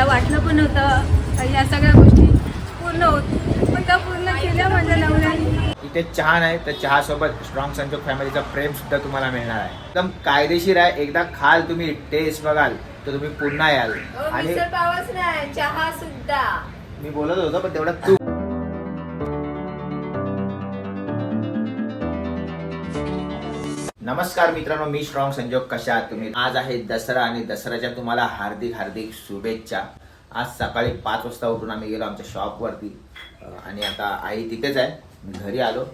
मला वाटलं पण नव्हतं का या सगळ्या गोष्टी पूर्ण होत. पण त्या पूर्ण केल्या माझ्या नवऱ्याने. इथे चहा नाही तर चहा सोबत स्ट्रॉंग संजोग फॅमिलीचा प्रेम सुद्धा तुम्हाला मिळणार आहे. एकदम कायदेशीर आहे. एकदा खाल तुम्ही टेस्ट बघाल तर तुम्ही पुन्हा याल. आणि पावच नाही चहा सुद्धा. मी बोलत होतो पण तेवढा तू नमस्कार मित्रांनो मी स्ट्रॉंग संजोग कशा आहात तुम्ही? आज आहे दसरा आणि दसऱ्याच्या तुम्हाला हार्दिक हार्दिक शुभेच्छा. आज सकाळी पाच वाजता उठून आम्ही गेलो आमच्या शॉपवरती आणि आता आई तिथेच आहे. मी घरी आलो.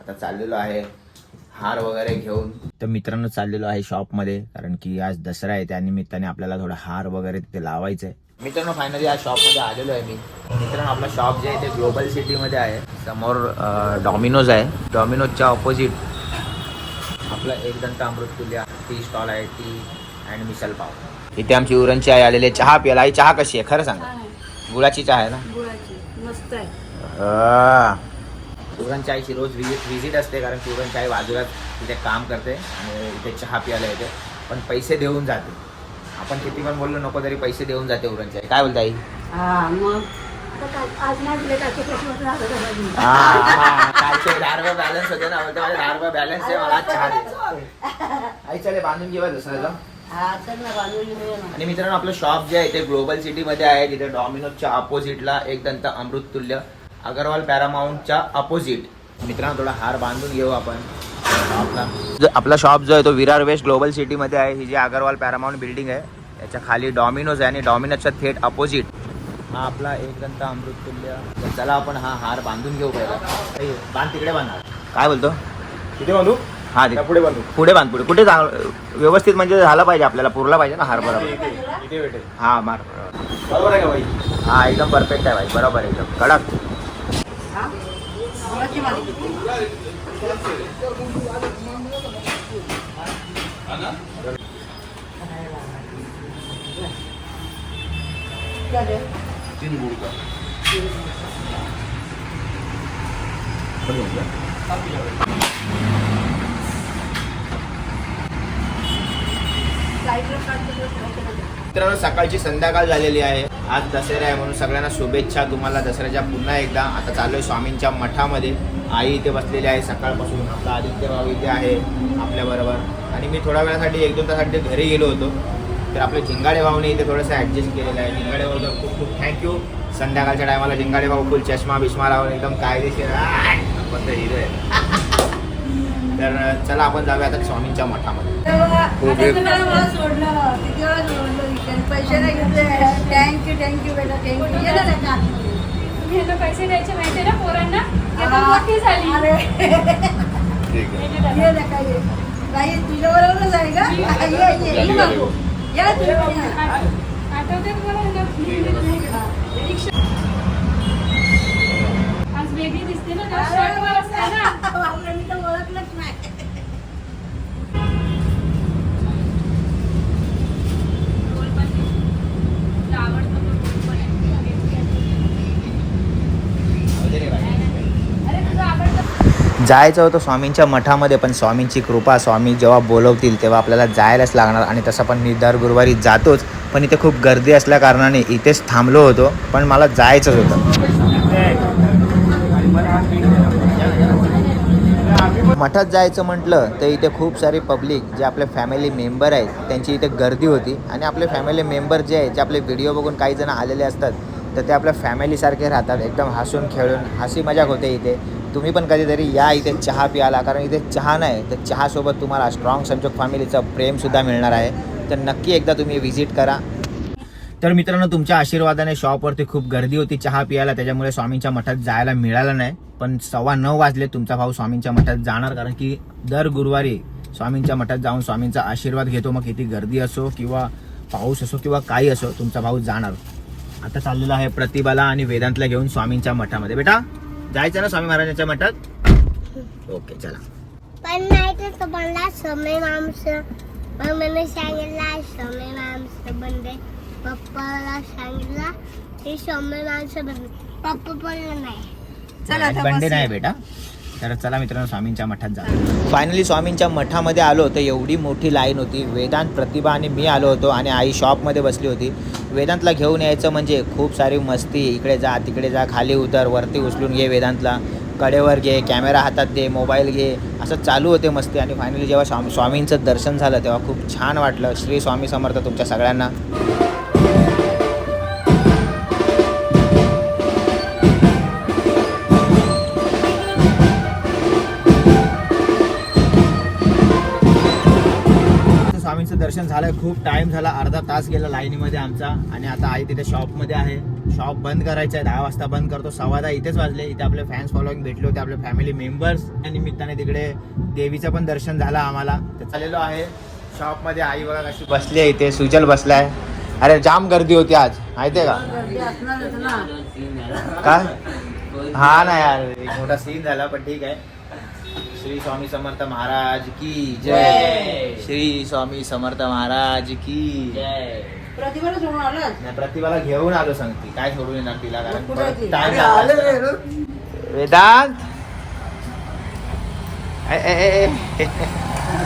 आता चाललेलो आहे हार वगैरे घेऊन. तर मित्रांनो चाललेलो आहे शॉपमध्ये कारण की आज दसरा आहे. त्या निमित्ताने आपल्याला थोडा हार वगैरे तिथे लावायचं आहे मित्रांनो फायनली आज शॉपमध्ये आलेलो आहे मी. मित्रांनो आपला शॉप जे आहे ते ग्लोबल सिटीमध्ये आहे. समोर डॉमिनोज आहे. डॉमिनोजच्या ऑपोजिट आपला एक दंत अमृततुल्य टी स्टॉल आहे टी अँड मिसल पाव. इथे आमची उरणची आई आलेली आहे. चहा प्यायला. आई चहा कशी आहे? खरं सांगा. गुळाची चहा आहे ना? गुळाची. मस्त आहे. उरणच्या आईची रोज विजिट विजिट असते कारण की उरणची आई बाजूला तिथे काम करते आणि इथे चहा प्यायला येते. पण पैसे देऊन जाते. आपण किती पण बोललो नको तरी पैसे देऊन जाते उरणची आई. काय बोलता आई? कालचे बॅलन्स होते ना बोलते बॅलन्स आहे मला आज चहा दे. आई चले बांधून दुसऱ्याला हा. आणि मित्रांनो आपलं शॉप जे आहे ते ग्लोबल सिटीमध्ये आहे तिथे डॉमिनोजच्या अपोजिटला एक दंत अमृततुल्य अगरवाल पॅरामाऊंटच्या अपोजिट मित्रांनो थोडा हार बांधून घेऊ आपण. आपला शॉप जो आहे तो विरार वेस्ट ग्लोबल सिटीमध्ये आहे. ही जी अगरवाल पॅरामाऊंट बिल्डिंग आहे त्याच्याखाली डॉमिनोज आहे आणि डॉमिनोजच्या थेट अपोजिट हा आपला एक दंत अमृततुल्य तर चला आपण हा हार बांधून घेऊ पहिला. आई, बांध तिकडे बांधा. काय बोलतो? किती बांधू? हा तिकडे. पुढे बांधू. पुढे बांध पुढे. कुठे व्यवस्थित म्हणजे झालं पाहिजे आपल्याला पुरला पाहिजे ना हार बरोबर? हा मार. बरोबर आहे का बाई? हा एकदम परफेक्ट आहे भाई बरोबर एकदम. कडक. तीन गुड का? मित्रांनो सकाळची संध्याकाळ झालेली आहे. आज दसरा आहे म्हणून सगळ्यांना शुभेच्छा. तुम्हाला दसऱ्याच्या पुन्हा एकदा आता चाललोय स्वामींच्या मठामध्ये. आई इथे बसलेली आहे. सकाळपासून आपला आदित्य भाऊ इथे आहे आपल्याबरोबर. आणि मी थोड्या वेळासाठी एक दोन तासाठी घरी गेलो होतो. तर आपले झिंगाडे भाऊने इथे थोडंसं ॲडजस्ट केलेलं आहे. झिंगाडे भाऊ तर खूप खूप थँक्यू संध्याकाळच्या टायमाला झिंगाडे भाऊ फुल चष्मा बिष्मा लावून एकदम कायदेशीर हिरो आहे तर चला आपण जाऊया आता स्वामींच्या मठामध्ये. पैसे नाही घेतले. थँक्यू थँक्यू बेटा. थँक्यू ये ना नका तुम्ही आता पैसे द्यायचे माहितीये ना पोरांना? मोठी झाली. अरे. ठीक आहे ये नका ये काही तुझ्या बरोबरच आहे का या तुम्ही. आठवते तुम्हाला रिक्षा आज वेगळी दिसते ना त्या शर्टवर असते ना बापरे, मी तर ओळखलंच नाही रोल पण तुला आवडतो तो रोल पण आहे. अरे तुझा आवडतो जायचं होतं स्वामींच्या मठामध्ये पण स्वामींची कृपा स्वामी जेव्हा बोलवतील तेव्हा आपल्याला जायलाच लागणार आणि तसं पण मी दर गुरुवारी जातोच पण इथे खूप गर्दी असल्याकारणाने इथेच थांबलो होतो पण मला जायचंच होतं. मठात जायचं म्हटलं तर इथे खूप सारी पब्लिक जे आपले फॅमिली मेंबर आहेत त्यांची इथे गर्दी होती आणि आपले फॅमिली मेंबर जे आहेत जे आपले व्हिडिओ बघून काही जण आलेले असतात तर ते आपल्या फॅमिलीसारखे राहतात एकदम हसून खेळून हसी मजाक होते इथे. तुम्ही पण कधीतरी या इथे चहा प्यायला कारण इथे चहा नाही तर चहासोबत तुम्हाला स्ट्रॉंग संजोग फॅमिलीचं प्रेमसुद्धा मिळणार आहे. तर नक्की एकदा तुम्ही व्हिजिट करा. तर मित्रांनो तुमच्या आशीर्वादाने शॉपवरती खूप गर्दी होती चहा पियाला त्याच्यामुळे स्वामींच्या मठात जायला मिळालं नाही. पण सव्वा नऊ वाजले तुमचा भाऊ स्वामींच्या मठात जाणार कारण की दर गुरुवारी स्वामींच्या मठात जाऊन स्वामींचा आशीर्वाद घेतो. मग किती गर्दी असो किंवा पाऊस असो किंवा काही असो तुमचा भाऊ जाणार. आता चाललेला आहे प्रतिभाला आणि वेदांतला घेऊन स्वामींच्या मठामध्ये. बेटा जायचं ना स्वामी महाराजांच्या मठात? ओके चला. पण नाही तर तुम्हाला समय माणसं मग मला सांगितलं समय माणसं बनले. पप्पाला सांगितलं हे समय माणसं बनले. पप्पा पण नाही. चला बंडे. नाही बेटा. तर चला मित्रांनो स्वामींच्या मठात जा फायनली स्वामींच्या मठामध्ये आलो तर एवढी मोठी लाईन होती. वेदांत प्रतिभा आणि मी आलो होतो आणि आई शॉपमध्ये बसली होती. वेदांतला घेऊन यायचं म्हणजे खूप सारी मस्ती. इकडे जा तिकडे जा खाली उतर वरती उचलून घे वेदांतला. कडेवर घे कॅमेरा हातात दे मोबाईल घे. असं चालू होते मस्ती आणि फायनली जेव्हा स्वामी स्वामींचं दर्शन झालं तेव्हा खूप छान वाटलं. श्री स्वामी समर्थ तुमच्या सगळ्यांना. दर्शन झालं खूप टाइम झाला. अर्धा तास गेला लाईनीमध्ये आमचा. आणि आता आई तिथे शॉपमध्ये आहे. शॉप बंद करायचं आहे. दहा वाजता बंद करतो. सव्वा दहा इथेच वाजले. इथे आपले फॅन्स फॉलोईंग भेटले होते. आपले फॅमिली मेंबर्स या निमित्ताने तिकडे देवीचं पण दर्शन झालं आम्हाला. तर चाललेलो आहे. शॉपमध्ये आई बघा कशी बसली आहे इथे. सुजल बसलाय. अरे जाम गर्दी होती आज. माहितीये का? काय? हा ना यार. एक मोठा सीन झाला पण ठीक आहे. श्री स्वामी समर्थ महाराज की जय. श्री स्वामी समर्थ महाराज की प्रतिभाला सोडून आलास? नाही, प्रतिभाला घेऊन आलो सांगते. काय सोडून येणार तिला? कारण कुठे ती? time असता. वेदांत? ए, ए, ए, ए.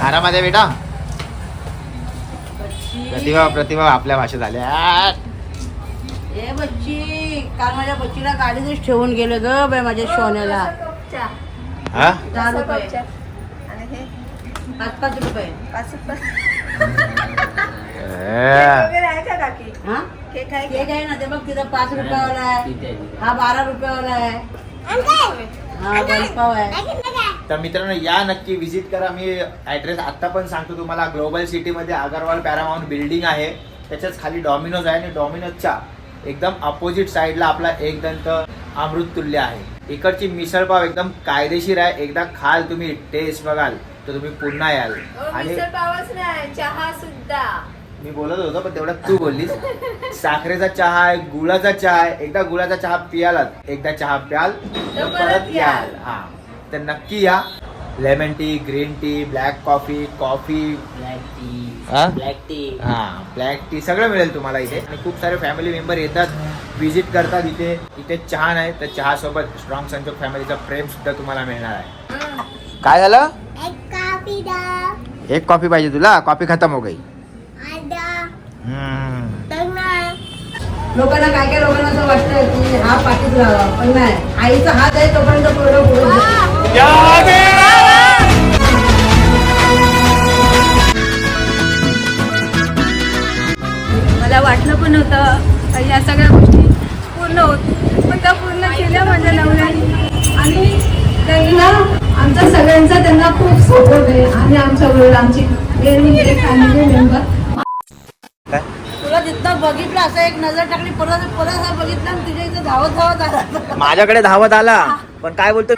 आरामात आहे बेटा. प्रतिभा प्रतिभा आपल्या भाषेत आल्या. ए बच्ची. काल माझ्या बच्चीला गाडीतच ठेवून गेले ग बाय माझ्या सोन्याला. हा? दहा रुपये. आणि हे? पाच पाच रुपये. पाच पाच ए. वगैरे आहे का काकी? हा? केक आहे केक आहे ना ते बघ तिथं पाच रुपयावाला आहे. हा बारा रुपयावाला आहे. हा वनपाव आहे. तर मित्रांनो या नक्की विजिट करा. मी ॲड्रेस आत्ता पण सांगतो तुम्हाला. ग्लोबल सिटीमध्ये अगरवाल पॅरामाऊंट बिल्डिंग आहे. त्याच्याच खाली डॉमिनोज आहे आणि डॉमिनोजच्या एकदम अपोजिट साईडला आपला एक दंत अमृत तुल्य आहे. इकडची मिसळपाव एकदम कायदेशीर आहे. एकदा खाल तुम्ही टेस्ट बघाल तर तुम्ही पुन्हा याल. आणि मिसळ पावच नाही चहा सुद्धा. मी बोलत होतो पण तेवढ्यात तू बोललीस. साखरेचा चहा आहे गुळाचा चहा आहे. एकदा गुळाचा चहा पियालात एकदा चहा प्याल तर परत याल. हा. तर नक्की या. Lemon tea green tea black coffee coffee black tea black tea हा ब्लॅक टी सगळं मिळेल तुम्हाला इथे. आणि खूप सारे फॅमिली मेंबर येतात. व्हिजिट करतात इथे इथे चहा नाही तर चहा सोबत स्ट्रॉंग संजोग फॅमिलीचा प्रेम सुद्धा तुम्हाला मिळणार आहे. काय झालं? एक कापी दा एक कॉफी पाहिजे तुला? कॉफी खतम हो गई. लोकांना काय काय लोकांना असं वाटतं की हा पाठीत पण नाही. आईचा हात आहे तोपर्यंत पुढे मला वाटलं पण होतं या सगळ्या गोष्टी होत. पण त्या पूर्ण केल्या माझ्या नवऱ्याने. आणि त्यांना आमचा सगळ्यांचा त्यांना खूप सपोर्ट आहे. आणि आमच्या बरोबर आमची फॅमिली मेंबर तुला तिथं बघितलं असं एक नजर टाकली परत परत बघितलं आणि तुझ्या इथं धावत धावत आला. माझ्याकडे धावत आला. पण काय बोलतो?